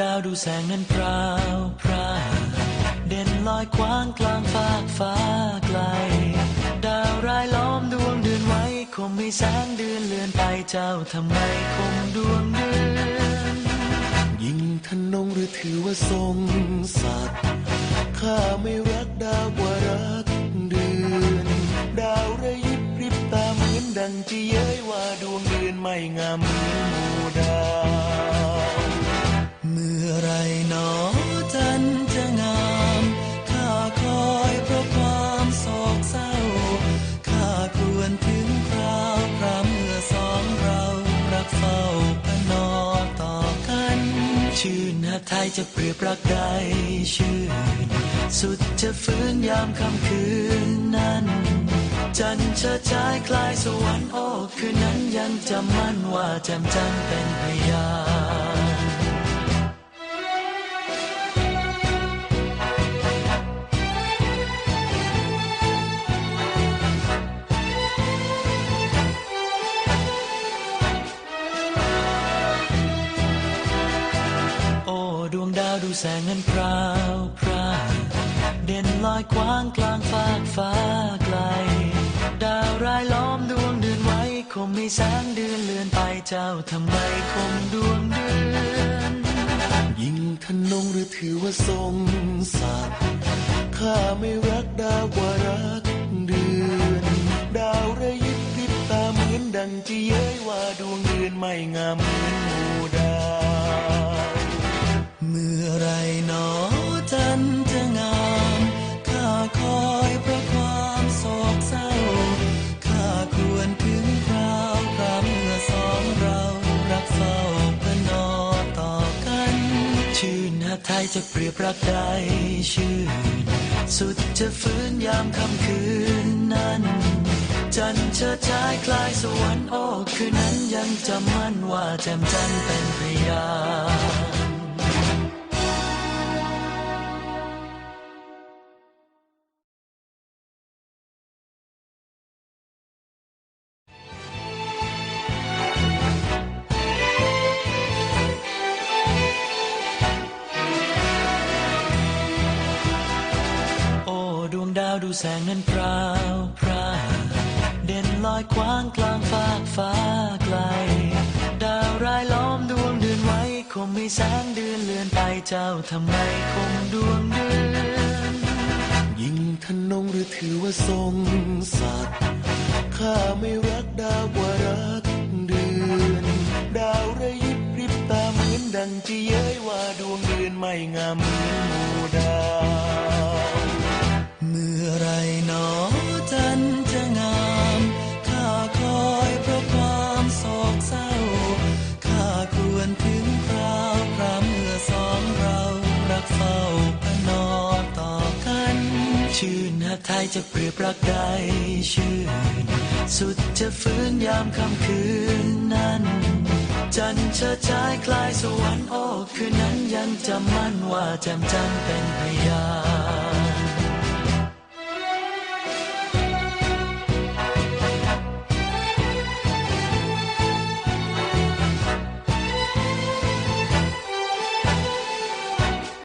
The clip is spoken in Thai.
ดาวดูแสงนั้นพราวพราเด่นลอยคว้างกลางฟากฟ้าไกล ดาวรายล้อมดวงเดือนไว้คงไม่แสงเดือนเลือนไปเจ้าทำไมคงดวงเดือนยิ่งทนงหรือถือว่าทรงสัตว์ข้าไม่รักดาวกว่ารักเดือนดาวระยิบริบตาเหมือนดังที่เย้ยว่าดวงเดือนไม่งามเหมือนหมู่ดาว มื่อไรหนอจันจะงามข้าคอยเพราะความโศกเศร้าข้าควรถึงคราวพระเมื่อสองเรารักเฝ้าพนอต่อกัน ชื่นหาไทยจะเปรียบรักใดชื่น สุดจะฟื้นยามค่ำคืนนั้น จันทร์เชิดชายคลายสวรรค์โอ้คืนนั้นยังจำมั่นว่าแจำจันเป็นพยาน แสงนั้นพราวพราวเด่นลอยคว้างกลางฟากฟ้าไกล ดาวรายล้อมดวงเดือนไว้คงไม่แสงเดือนเลือนไปเจ้าทำไมคงดวงเดือน ยิ่งทนงหรือถือว่าทรงสัตว์ข้าไม่รักดาวกว่ารักเดือน ดาวระยิบริบตาเหมือนดังที่เย้ยว่าดวงเดือนไม่งามเหมือนงู เมื่อไรหนอจันจะงามข้าคอยเพราะความโศกเศร้าข้าควรถึงคราวพระเมื่อสองเรารักเฝ้าพนอต่อกัน ชื่นหาไทยจะเปรียบรักใดชื่น สุดจะฟื้นยามค่ำคืนนั้น จันเชิดชายคลายสวรรค์โอ้คืนนั้นยังจำมั่นว่าแจ่มจันเป็นพยา ดาวดูแสงนั้นพราวพราวเด่นลอยคว้างกลางฟากฟ้าไกล ดาวรายล้อมดวงเดือนไว้ คงไม่แสงเดือนเลือนไปเจ้าทำไมคงดวงเดือนยิ่งทนงหรือถือว่าทรงสัตว์ข้าไม่รักดาวกว่ารักเดือน ดาวระยิบริบตาเหมือนดังที่เย้ยว่าดวงเดือนไม่งามเหมือนมูดาไทยจะเปรียบรักใดชื่น สุดจะฟื้นยามค่ำคืนนั้น จันทร์เชิดชายคลายสวรรค์โอ้คืนนั้นยังจำมั่นว่าแจ่มจันทร์เป็นพยาน